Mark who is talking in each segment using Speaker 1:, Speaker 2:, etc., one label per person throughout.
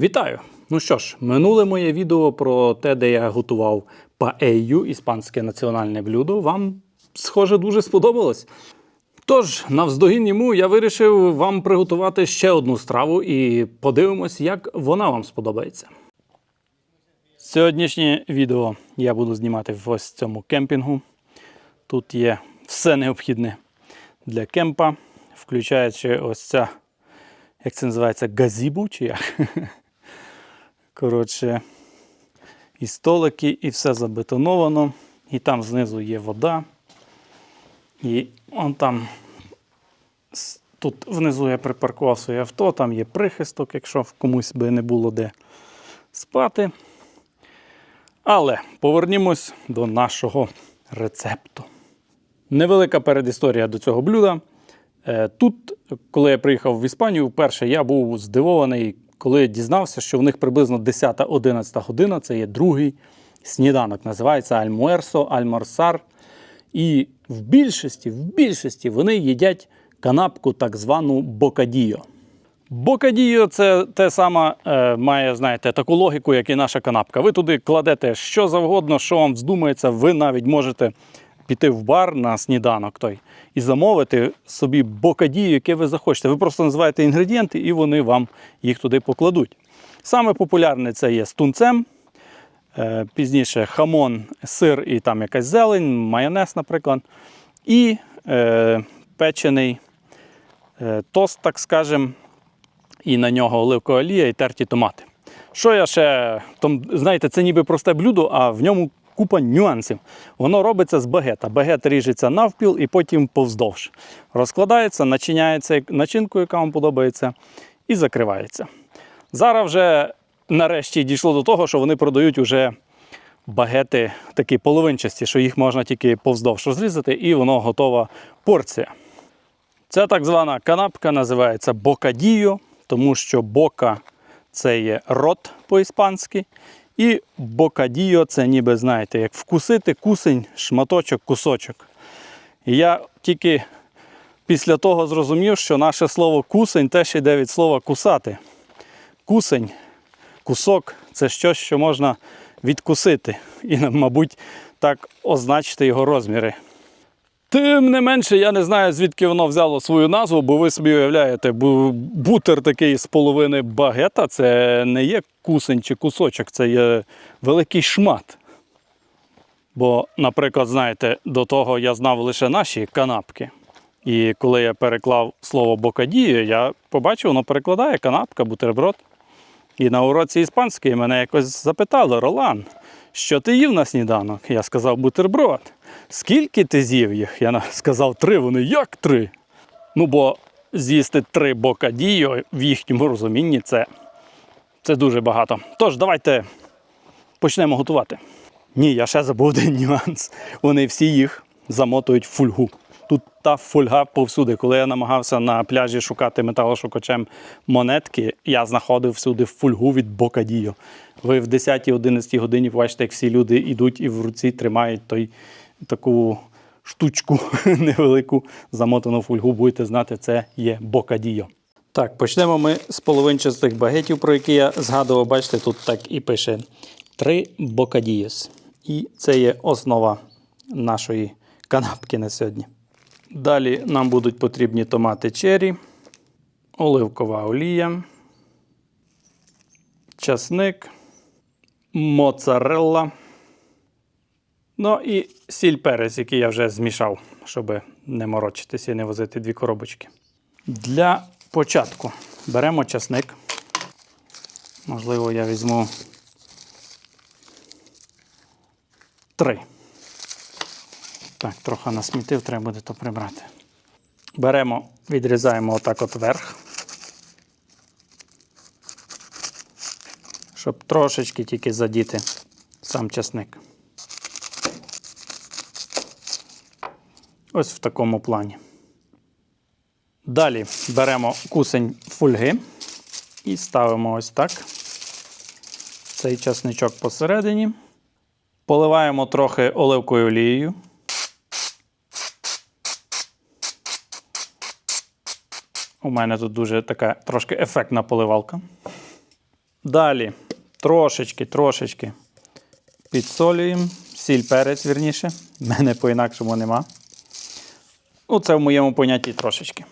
Speaker 1: Вітаю! Ну що ж, минуле моє відео про те, де я готував паелью, іспанське національне блюдо, вам, схоже, дуже сподобалось. Тож, навздогін йому я вирішив вам приготувати ще одну страву і подивимось, як вона вам сподобається. Сьогоднішнє відео я буду знімати в ось цьому кемпінгу. Тут є все необхідне для кемпа, включаючи ось ця, як це називається, газібу чи як? Коротше, і столики, і все забетоновано. І там знизу є вода. І он там тут внизу я припаркував своє авто, там є прихисток, якщо комусь би не було де спати. Але повернімось до нашого рецепту. Невелика передісторія до цього блюда. Е, Тут, коли я приїхав в Іспанію, вперше я був здивований, коли дізнався, що в них приблизно 10-11 година це є другий сніданок. Називається альмуерсо, альморсар. І в більшості, в більшості вони їдять канапку, так звану бокадіо. Бокадіо це те саме е, має, знаєте, таку логіку, як і наша канапка. Ви туди кладете що завгодно, що вам вздумається, ви навіть можете піти в бар на сніданок той і замовити собі бокадію, яке ви захочете. Ви просто називаєте інгредієнти, і вони вам їх туди покладуть. Саме популярне це є з тунцем. Е, Пізніше хамон, сир і там якась зелень, майонез, наприклад. І е, печений е, тост, так скажемо, і на нього оливкова олія і терті томати. Що я ще, там, знаєте, це ніби просте блюдо, а в ньому купа нюансів. Воно робиться з багета. Багет ріжеться навпіл і потім повздовж. Розкладається, начиняється начинкою, яка вам подобається, і закривається. Зараз вже нарешті дійшло до того, що вони продають уже багети такі половинчасті, що їх можна тільки повздовж розрізати, і воно готова порція. Ця так звана канапка називається бокадіо, тому що бока це є рот по-іспанськи. І бокадіо це ніби, знаєте, як вкусити кусень, шматочок, кусочок. І я тільки після того зрозумів, що наше слово кусень теж йде від слова кусати. Кусень, кусок це щось, що можна відкусити. І, мабуть, так означити його розміри. Тим не менше, я не знаю, звідки воно взяло свою назву, бо ви собі уявляєте, бу- бутер такий з половини багета це не є кусень чи кусочок, це є великий шмат. Бо, наприклад, знаєте, до того я знав лише наші канапки. І коли я переклав слово бокадію, я побачив, воно перекладає канапка, бутерброд. І на уроці іспанської мене якось запитали: Ролан, що ти їв на сніданок? Я сказав бутерброд. Скільки ти з'їв їх? Я сказав три. Вони як три? Ну, бо з'їсти три бокадіо в їхньому розумінні це, це дуже багато. Тож, давайте почнемо готувати. Ні, я ще забув один нюанс. Вони всі їх замотують в фольгу. Тут та фольга повсюди. Коли я намагався на пляжі шукати металошукачем монетки, я знаходив всюди фольгу від Бокадіо. Ви в 10-11 годині бачите, як всі люди йдуть і в руці тримають той, таку штучку невелику замотану фольгу. Будете знати, це є Бокадіо. Так, почнемо ми з половинчастих багетів, про які я згадував. Бачите, тут так і пише три бокадієс. І це є основа нашої канапки на сьогодні. Далі нам будуть потрібні томати чері, оливкова олія, часник, моцарелла. Ну і сіль перець, який я вже змішав, щоб не морочитися і не возити дві коробочки. Для початку беремо часник. Можливо, я візьму три. Так, трохи насмітив, треба буде то прибрати. Беремо, відрізаємо отак от верх. Щоб трошечки тільки задіти сам часник. Ось в такому плані. Далі беремо кусень фольги і ставимо ось так. Цей часничок посередині. Поливаємо трохи оливкою олією. У мене тут дуже така трошки ефектна поливалка. Далі трошечки, трошечки підсолюємо. Сіль перець, вірніше. Мене по-інакшому нема. Ну, це в моєму понятті трошечки.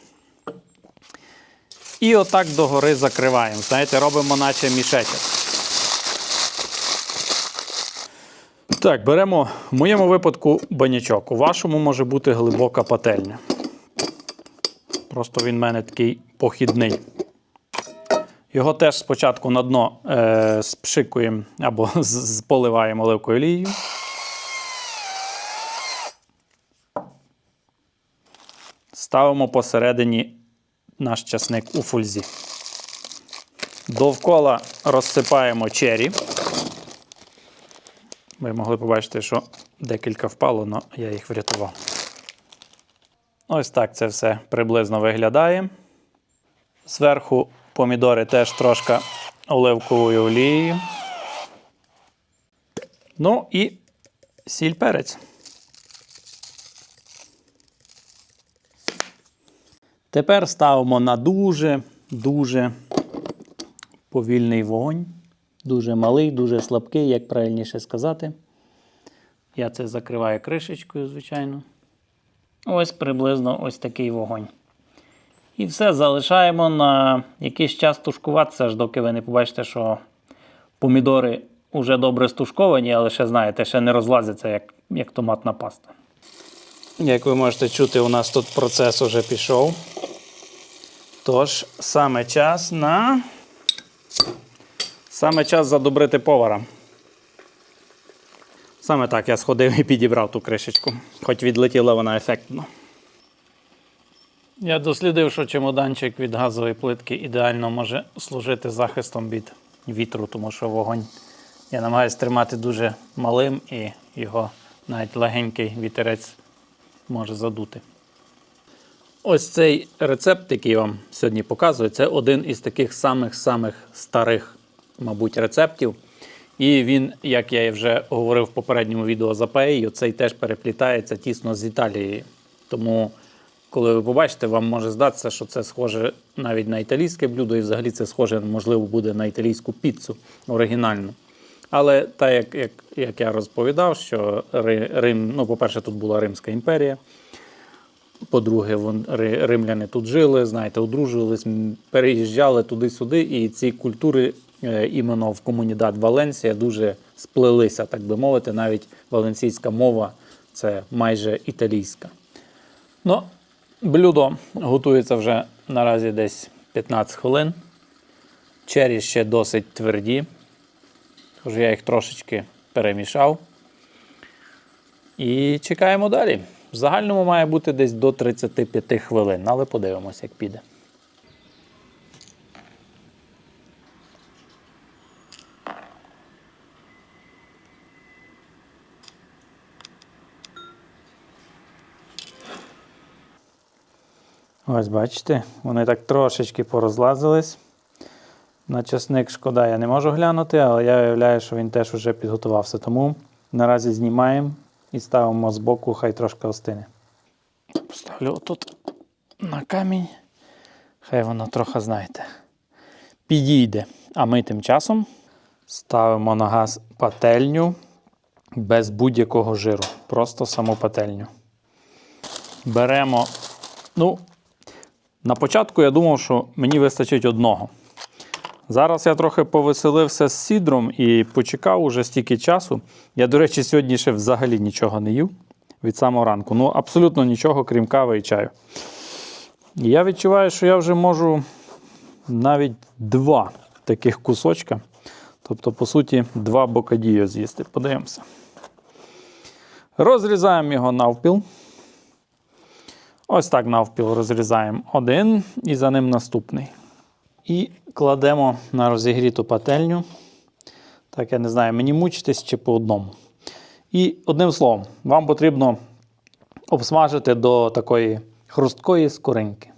Speaker 1: І отак догори закриваємо. Знаєте, робимо наче мішечок. Так, беремо в моєму випадку банячок. У вашому може бути глибока пательня. Просто він в мене такий похідний. Його теж спочатку на дно е, спшикуємо або поливаємо оливкою олією. Ставимо посередині наш часник у фульзі. Довкола розсипаємо чері. Ви могли побачити, що декілька впало, але я їх врятував. Ось так це все приблизно виглядає. Зверху помідори теж трошки оливковою олією. Ну і сіль перець. Тепер ставимо на дуже, дуже повільний вогонь. Дуже малий, дуже слабкий, як правильніше сказати. Я це закриваю кришечкою, звичайно. Ось приблизно ось такий вогонь. І все залишаємо на якийсь час тушкуватися, аж доки ви не побачите, що помідори вже добре стушковані, але ще знаєте, ще не розлазяться, як, як томатна паста. Як ви можете чути, у нас тут процес уже пішов. Тож, саме час на. Саме час задобрити повара. Саме так я сходив і підібрав ту кришечку, хоч відлетіла вона ефектно. Я дослідив, що чемоданчик від газової плитки ідеально може служити захистом від вітру, тому що вогонь я намагаюся тримати дуже малим і його навіть легенький вітерець може задути. Ось цей рецепт, який я вам сьогодні показую, це один із таких самих-самих старих, мабуть, рецептів. І він, як я вже говорив в попередньому відео за паею, цей теж переплітається тісно з Італією. Тому, коли ви побачите, вам може здатися, що це схоже навіть на італійське блюдо, і взагалі це схоже, можливо, буде на італійську піцу оригінальну. Але так як, як, як я розповідав, що Рим, ну, по-перше, тут була Римська імперія. По-друге, римляни тут жили, знаєте, одружувались, переїжджали туди-сюди, і ці культури іменно в комунідат Валенсія дуже сплелися, так би мовити. Навіть валенсійська мова це майже італійська. Ну, блюдо готується вже наразі десь 15 хвилин. Чері ще досить тверді, тож я їх трошечки перемішав. І чекаємо далі. В загальному має бути десь до 35 хвилин, але подивимось, як піде. Ось бачите, вони так трошечки порозлазились. На часник шкода, я не можу глянути, але я уявляю, що він теж вже підготувався. Тому наразі знімаємо і ставимо збоку, хай трошки остине. Поставлю отут на камінь. Хай воно трохи, знаєте, підійде. А ми тим часом ставимо на газ пательню без будь-якого жиру. Просто саму пательню. Беремо. Ну, на початку я думав, що мені вистачить одного. Зараз я трохи повеселився з сідром і почекав уже стільки часу. Я, до речі, сьогодні ще взагалі нічого не їв від самого ранку. Ну, абсолютно нічого, крім кави і чаю. І я відчуваю, що я вже можу навіть два таких кусочка. Тобто, по суті, два бокадіо з'їсти. Подивимося. Розрізаємо його навпіл. Ось так навпіл розрізаємо один і за ним наступний. І кладемо на розігріту пательню. Так, я не знаю, мені мучитись чи по одному. І одним словом, вам потрібно обсмажити до такої хрусткої скоринки.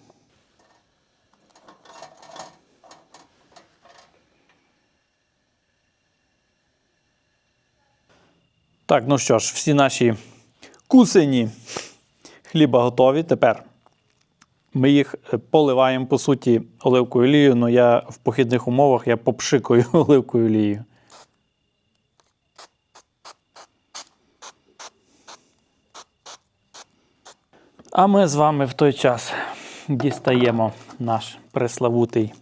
Speaker 1: Так, ну що ж, всі наші кусені хліба готові. Тепер Ми їх е, поливаємо, по суті, оливкою олією, але я в похідних умовах я попшикаю оливкою олією. А ми з вами в той час дістаємо наш преславутий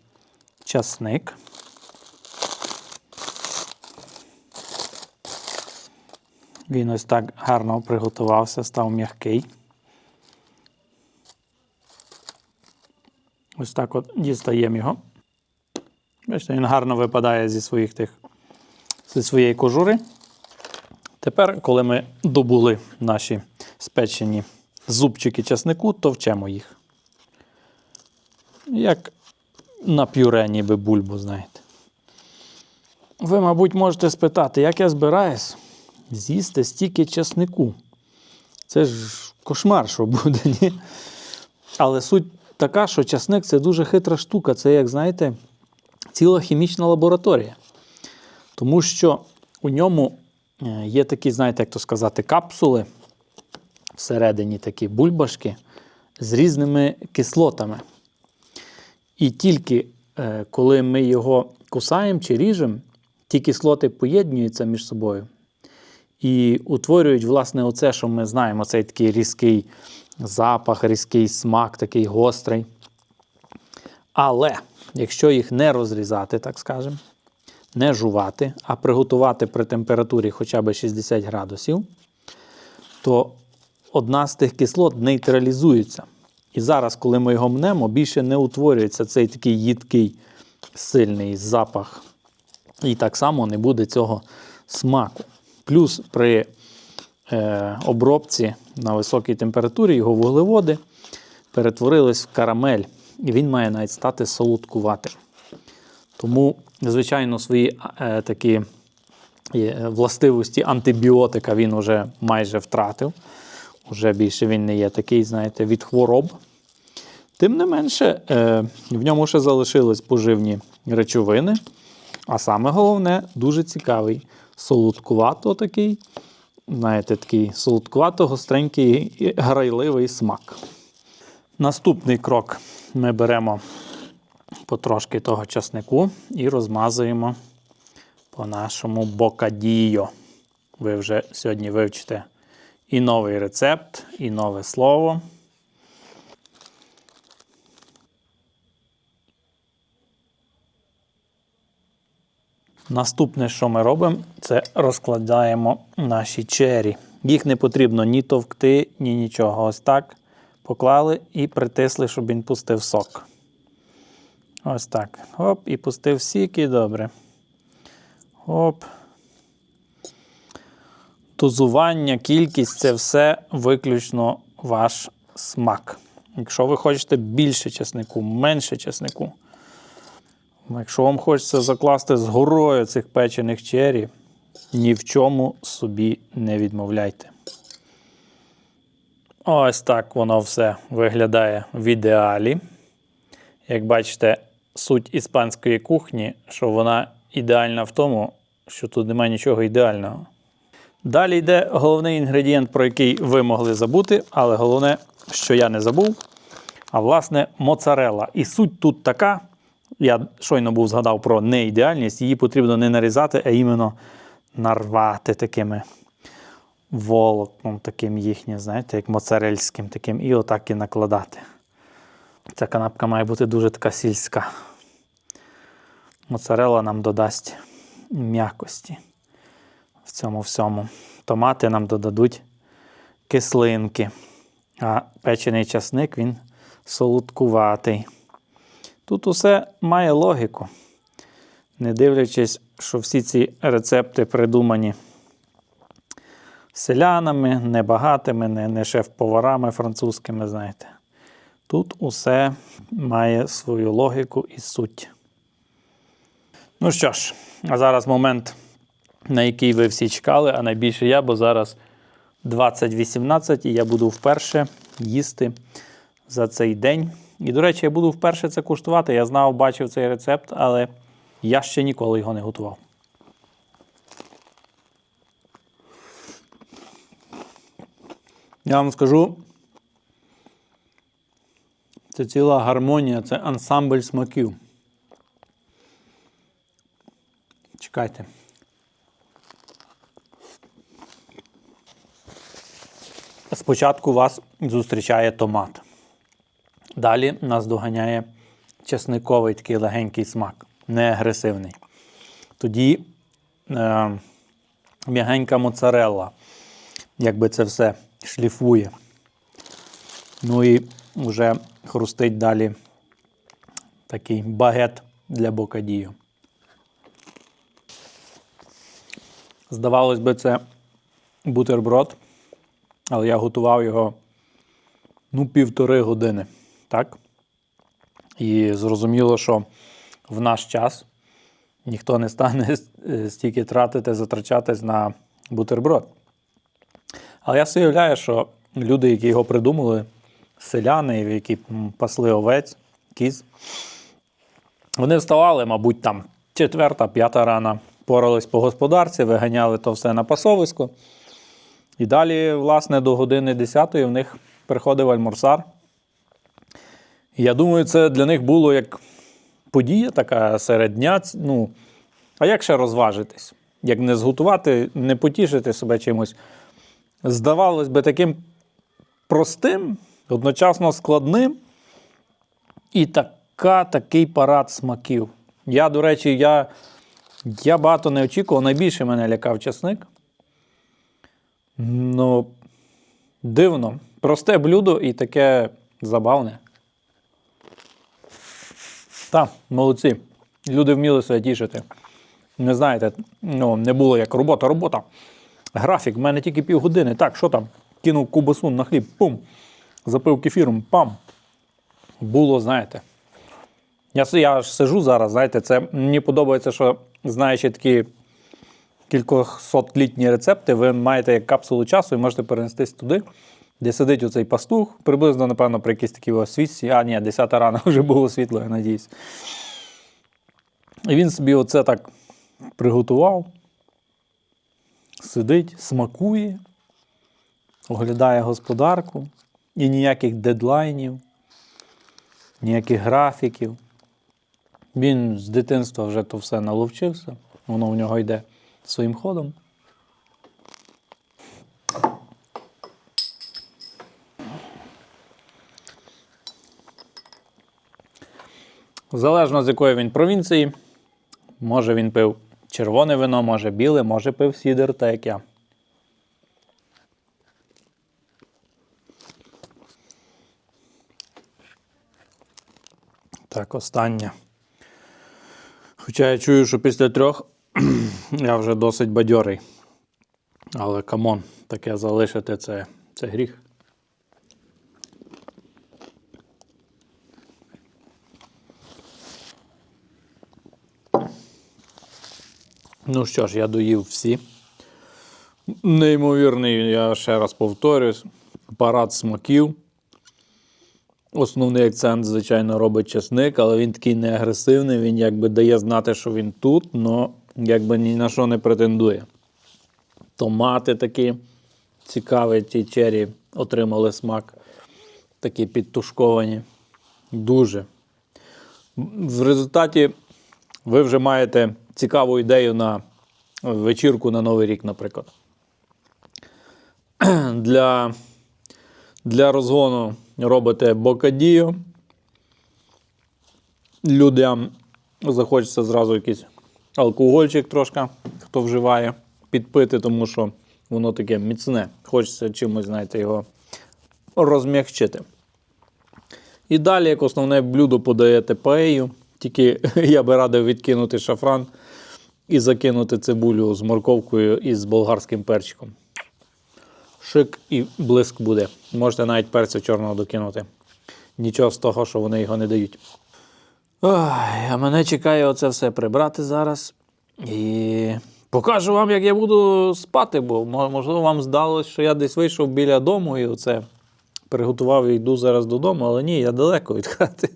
Speaker 1: часник. Він ось так гарно приготувався, став м'який. Ось так от дістаємо його. Бачите, він гарно випадає зі своїх тих, зі своєї кожури. Тепер, коли ми добули наші спечені зубчики часнику, товчемо їх. Як на пюре, ніби бульбу, знаєте. Ви, мабуть, можете спитати, як я збираюсь з'їсти стільки часнику. Це ж кошмар, що буде, ні? Але суть така, що часник це дуже хитра штука. Це, як знаєте, ціла хімічна лабораторія. Тому що у ньому е, є такі, знаєте, як то сказати, капсули всередині такі бульбашки з різними кислотами. І тільки е, коли ми його кусаємо чи ріжемо, ті кислоти поєднуються між собою і утворюють, власне, оце, що ми знаємо, цей такий різкий запах, різкий смак, такий гострий. Але якщо їх не розрізати, так скажемо, не жувати, а приготувати при температурі хоча б 60 градусів, то одна з тих кислот нейтралізується. І зараз, коли ми його мнемо, більше не утворюється цей такий їдкий сильний запах. І так само не буде цього смаку. Плюс при обробці на високій температурі його вуглеводи перетворились в карамель, і він має навіть стати солодкуватим. Тому, звичайно, свої е, такі е, властивості антибіотика він вже майже втратив. Уже більше він не є такий, знаєте, від хвороб. Тим не менше, е, в ньому ще залишились поживні речовини. А саме головне, дуже цікавий, солодкувато такий, знаєте, такий солодкувато-гостренький грайливий смак. Наступний крок ми беремо потрошки того часнику і розмазуємо по нашому бокадіо. Ви вже сьогодні вивчите і новий рецепт, і нове слово. Наступне, що ми робимо, це розкладаємо наші чері. Їх не потрібно ні товкти, ні нічого. Ось так поклали і притисли, щоб він пустив сок. Ось так. Оп, і пустив сік, і добре. Оп. Дозування, кількість це все виключно ваш смак. Якщо ви хочете більше чеснику, менше чеснику. Якщо вам хочеться закласти з горою цих печених чері, ні в чому собі не відмовляйте. Ось так воно все виглядає в ідеалі. Як бачите, суть іспанської кухні, що вона ідеальна в тому, що тут немає нічого ідеального. Далі йде головний інгредієнт, про який ви могли забути, але головне, що я не забув, а власне моцарелла. І суть тут така. Я щойно був згадав про неідеальність, її потрібно не нарізати, а іменно нарвати такими волокном, таким їхнім, знаєте, як моцарельським таким, і отак і накладати. Ця канапка має бути дуже така сільська. Моцарелла нам додасть м'якості в цьому всьому. Томати нам додадуть кислинки, а печений часник він солодкуватий. Тут усе має логіку. Не дивлячись, що всі ці рецепти придумані селянами, небагатими, не, не шеф-поварами французькими, знаєте. Тут усе має свою логіку і суть. Ну що ж, а зараз момент, на який ви всі чекали, а найбільше я, бо зараз 20.18 і я буду вперше їсти за цей день. І, до речі, я буду вперше це куштувати. Я знав, бачив цей рецепт, але я ще ніколи його не готував. Я вам скажу, Це ціла гармонія, це ансамбль смаків. Чекайте. Спочатку вас зустрічає томат. Далі нас доганяє чесниковий такий легенький смак, не агресивний. Тоді е, м'ягенька моцарелла, якби це все шліфує. Ну і вже хрустить далі такий багет для бокадію. Здавалось би, це бутерброд, але я готував його ну, півтори години. Так? І зрозуміло, що в наш час ніхто не стане стільки тратити, затрачатись на бутерброд. Але я собі уявляю, що люди, які його придумали, селяни, які пасли овець, кіз, вони вставали, мабуть, там четверта, п'ята рана, порались по господарці, виганяли то все на пасовисько. І далі, власне, до години 10 в них приходив альмурсар. Я думаю, це для них було як подія така серед дня. Ну, а як ще розважитись? Як не зготувати, не потішити себе чимось. Здавалось би, таким простим, одночасно складним і така, такий парад смаків. Я, до речі, я, я багато не очікував. Найбільше мене лякав часник. Ну, дивно. Просте блюдо і таке забавне. Так, молодці. Люди вміли себе тішити. Не знаєте, ну, не було як робота, робота. Графік, в мене тільки півгодини. Так, що там? Кинув кубасу на хліб, пум. Запив кефіром, пам. Було, знаєте. Я, я ж сижу зараз, знаєте, це мені подобається, що знаючи такі кількосотлітні рецепти, ви маєте як капсулу часу і можете перенестись туди, де сидить оцей пастух, приблизно, напевно, при якійсь такій освітці. А, ні, 10 рано вже було світло, я надіюсь. І він собі оце так приготував, сидить, смакує, оглядає господарку і ніяких дедлайнів, ніяких графіків. Він з дитинства вже то все наловчився, воно в нього йде своїм ходом. Залежно з якої він провінції, може він пив червоне вино, може біле, може пив сідер, так як я. Так, останнє. Хоча я чую, що після трьох я вже досить бадьорий. Але камон, таке залишити це, це гріх. Ну що ж, я доїв всі. Неймовірний, я ще раз повторюсь, парад смаків. Основний акцент, звичайно, робить чесник, але він такий не агресивний, він якби дає знати, що він тут, але якби ні на що не претендує. Томати такі цікаві, ті чері отримали смак, такі підтушковані. Дуже. В результаті ви вже маєте цікаву ідею на вечірку на Новий рік, наприклад. Для, для розгону робите бокадію. Людям захочеться зразу якийсь алкогольчик трошки, хто вживає, підпити, тому що воно таке міцне. Хочеться чимось, знаєте, його розм'якчити. І далі, як основне блюдо, подаєте паею. Тільки я би радив відкинути шафран і закинути цибулю з морковкою і з болгарським перчиком. Шик і блиск буде. Можете навіть перцю чорного докинути. Нічого з того, що вони його не дають. Ой, а мене чекає оце все прибрати зараз. І покажу вам, як я буду спати, бо можливо вам здалось, що я десь вийшов біля дому і оце приготував і йду зараз додому, але ні, я далеко від хати.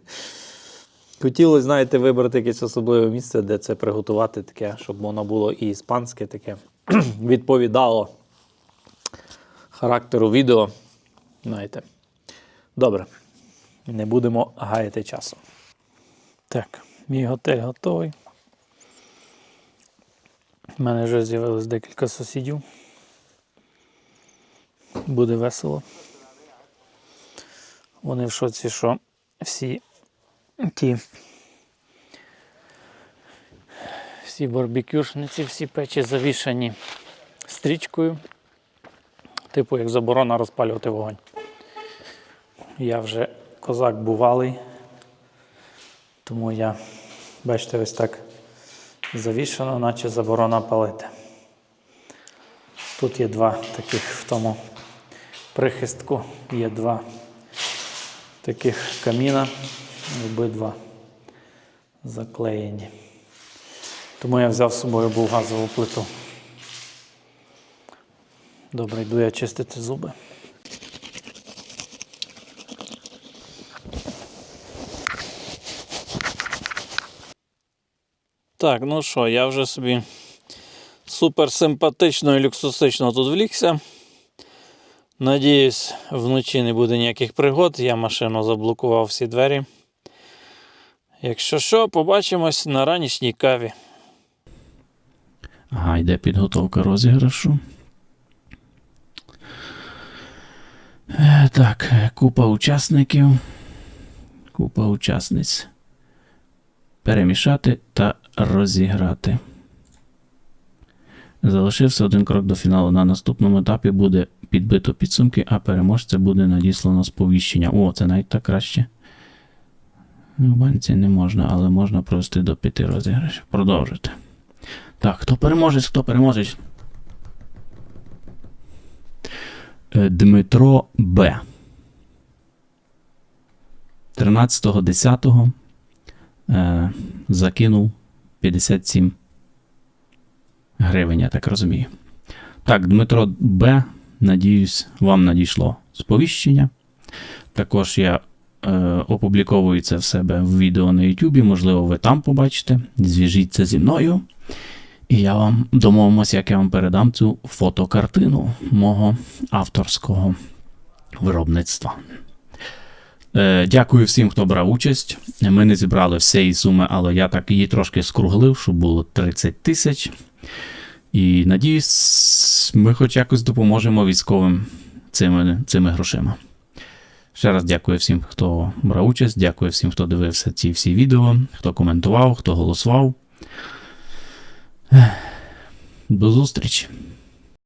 Speaker 1: Хотілося, знаєте, вибрати якесь особливе місце, де це приготувати таке, щоб воно було і іспанське таке, відповідало характеру відео. Знаєте. Добре. Не будемо гаяти часу.
Speaker 2: Так, мій готель готовий. У мене вже з'явилось декілька сусідів. Буде весело. Вони в шоці, що всі ті всі барбекюшниці, всі печі завішані стрічкою. Типу, як заборона розпалювати вогонь. Я вже козак бувалий. Тому я, бачите, ось так завішано, наче заборона палити. Тут є два таких в тому прихистку, є два таких каміна, обидва заклеєні. Тому я взяв з собою був газову плиту. Добре, йду я чистити зуби. Так, ну що, я вже собі супер симпатично і люксусично тут влігся. Надіюсь, вночі не буде ніяких пригод. Я машину заблокував всі двері. Якщо що, побачимось на ранішній каві. Ага, йде підготовка розіграшу. Е, Так, купа учасників. Купа учасниць перемішати та розіграти. Залишився один крок до фіналу. На наступному етапі буде підбито підсумки, а переможця буде надіслано сповіщення. О, це навіть так краще. Ну, В банці не можна, але можна провести до п'яти розіграшів. Продовжити. Так, хто переможець, хто переможець? Е, Дмитро Б. 13.10 е, закинув 57 гривень, я так розумію. Так, Дмитро Б. Надіюсь, вам надійшло сповіщення. Також я опубліковую це в себе в відео на YouTube. Можливо, ви там побачите. Зв'яжіться зі мною. І я вам домовимося, як я вам передам цю фотокартину мого авторського виробництва. Е, Дякую всім, хто брав участь. Ми не зібрали всієї суми, але я так її трошки скруглив, щоб було 30 тисяч. І надіюсь, ми хоч якось допоможемо військовим цими, цими грошима. Ще раз дякую всім, хто брав участь. Дякую всім, хто дивився ці всі відео, хто коментував, хто голосував. До зустрічі!